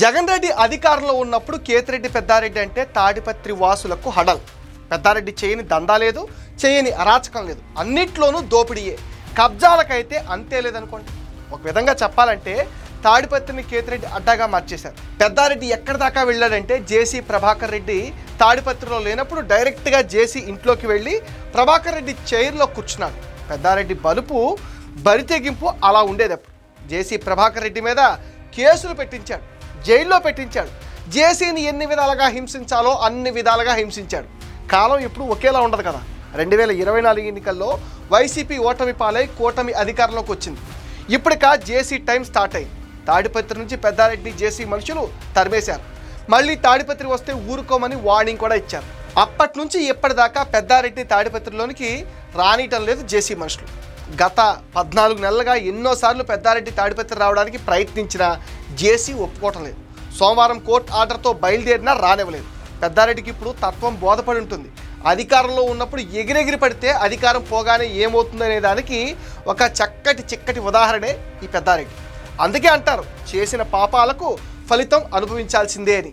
జగన్ రెడ్డి అధికారంలో ఉన్నప్పుడు కేతిరెడ్డి పెద్దారెడ్డి అంటే తాడిపత్రి వాసులకు హడల్. పెద్దారెడ్డి చేయని దందా లేదు చేయని అరాచకం లేదు. అన్నిట్లోనూ దోపిడీయే. కబ్జాలకైతే అంతే లేదనుకోండి. ఒక విధంగా చెప్పాలంటే తాడిపత్రిని కేతిరెడ్డి అడ్డాగా మార్చేశారు. పెద్దారెడ్డి ఎక్కడి దాకా వెళ్ళాడంటే జేసీ ప్రభాకర్ రెడ్డి తాడిపత్రిలో లేనప్పుడు డైరెక్ట్గా జేసీ ఇంట్లోకి వెళ్ళి ప్రభాకర్ రెడ్డి చైర్లో కూర్చున్నాడు. పెద్దారెడ్డి బలుపు బరితెగింపు అలా ఉండేదప్పుడు జేసీ ప్రభాకర్ రెడ్డి మీద కేసులు పెట్టించాడు. జైల్లో పెట్టించాడు. జేసీని ఎన్ని విధాలుగా హింసించాలో అన్ని విధాలుగా హింసించాడు. కాలం ఇప్పుడు ఒకేలా ఉండదు కదా. రెండు వేల ఇరవై నాలుగు ఎన్నికల్లో వైసీపీ ఓటమి పాలై కూటమి అధికారంలోకి వచ్చింది. ఇప్పటికా జేసీ టైం స్టార్ట్ అయింది. తాడిపత్రి నుంచి పెద్దారెడ్డి జేసీ మనుషులు తరిమేశారు. మళ్ళీ తాడిపత్రి వస్తే ఊరుకోమని వార్నింగ్ కూడా ఇచ్చారు. అప్పటి నుంచి ఇప్పటిదాకా పెద్దారెడ్డి తాడిపత్రిలోనికి రానియటం లేదు జేసీ మనుషులు. గత పద్నాలుగు నెలలుగా ఎన్నోసార్లు పెద్దారెడ్డి తాడిపత్రి రావడానికి ప్రయత్నించినా జేసీ ఒప్పుకోవటం లేదు. సోమవారం కోర్టు ఆర్డర్తో బయలుదేరినా రానివ్వలేదు. పెద్దారెడ్డికి ఇప్పుడు తత్వం బోధపడి ఉంటుంది. అధికారంలో ఉన్నప్పుడు ఎగిరెగిరి పడితే అధికారం పోగానే ఏమవుతుందనే దానికి ఒక చక్కటి చిక్కటి ఉదాహరణే ఈ పెద్దారెడ్డి. అందుకే అంటారు చేసిన పాపాలకు ఫలితం అనుభవించాల్సిందే అని.